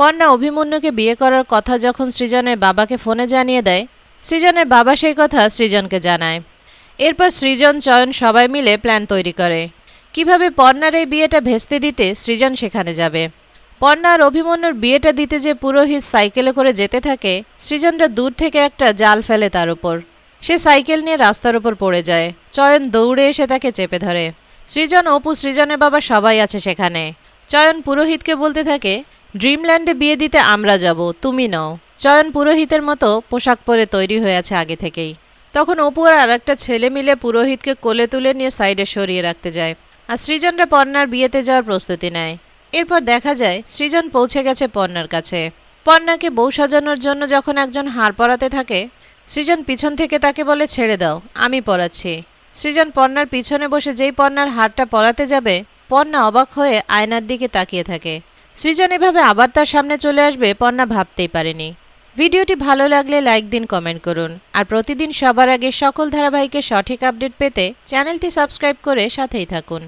পর্ণা অভিমন্যুকে বিয়ে করার কথা যখন সৃজনের বাবাকে ফোনে জানিয়ে দেয়, সৃজনের বাবা সেই কথা সৃজনকে জানায়। এরপর সৃজন, চয়ন সবাই মিলে প্ল্যান তৈরি করে। কীভাবে পর্ণার এই বিয়েটা ভেস্তে দিতে সৃজন সেখানে যাবে। পর্ণা আর অভিমন্যুর বিয়েটা দিতে যে পুরোহিত সাইকেলে করে যেতে থাকে সৃজনরা দূর থেকে একটা জাল ফেলে তার উপর। সে সাইকেল নিয়ে রাস্তার উপর পড়ে যায়। চয়ন দৌড়ে এসে তাকে চেপে ধরে। সৃজন, অপু, সৃজনের বাবা সবাই আছে সেখানে। চয়ন পুরোহিতকে বলতে থাকে ড্রিমল্যান্ডে বিয়ে দিতে আমরা যাব, তুমি নও। চয়ন পুরোহিতের মতো পোশাক পরে তৈরি হয়ে আছে আগে থেকেই। তখন অপু আর একটা ছেলে মিলে পুরোহিতকে কোলে তুলে নিয়ে সাইডে সরিয়ে রাখতে যায়। আর সৃজনরা পর্ণার বিয়েতে যাওয়ার প্রস্তুতি নেয়। এরপর দেখা যায়, সৃজন পৌঁছে গেছে পর্ণার কাছে। পর্ণাকে বউ সাজানোর জন্য যখন একজন হার পরাতে থাকে, সৃজন পিছন থেকে তাকে বলে, ছেড়ে দাও, আমি পরাচ্ছি। সৃজন পর্ণার পিছনে বসে যেই পর্ণার হারটা পরাতে যাবে পর্ণা অবাক হয়ে আয়নার দিকে তাকিয়ে থাকে। সৃজন এভাবে আবার তার সামনে চলে আসবে পন্না ভাবতেই পারেনি। ভিডিওটি ভালো লাগলে লাইক দিন, কমেন্ট করুন। আর প্রতিদিন সবার আগে সকল ধারাবাহিকের সঠিক আপডেট পেতে চ্যানেলটি সাবস্ক্রাইব করে সাথেই থাকুন।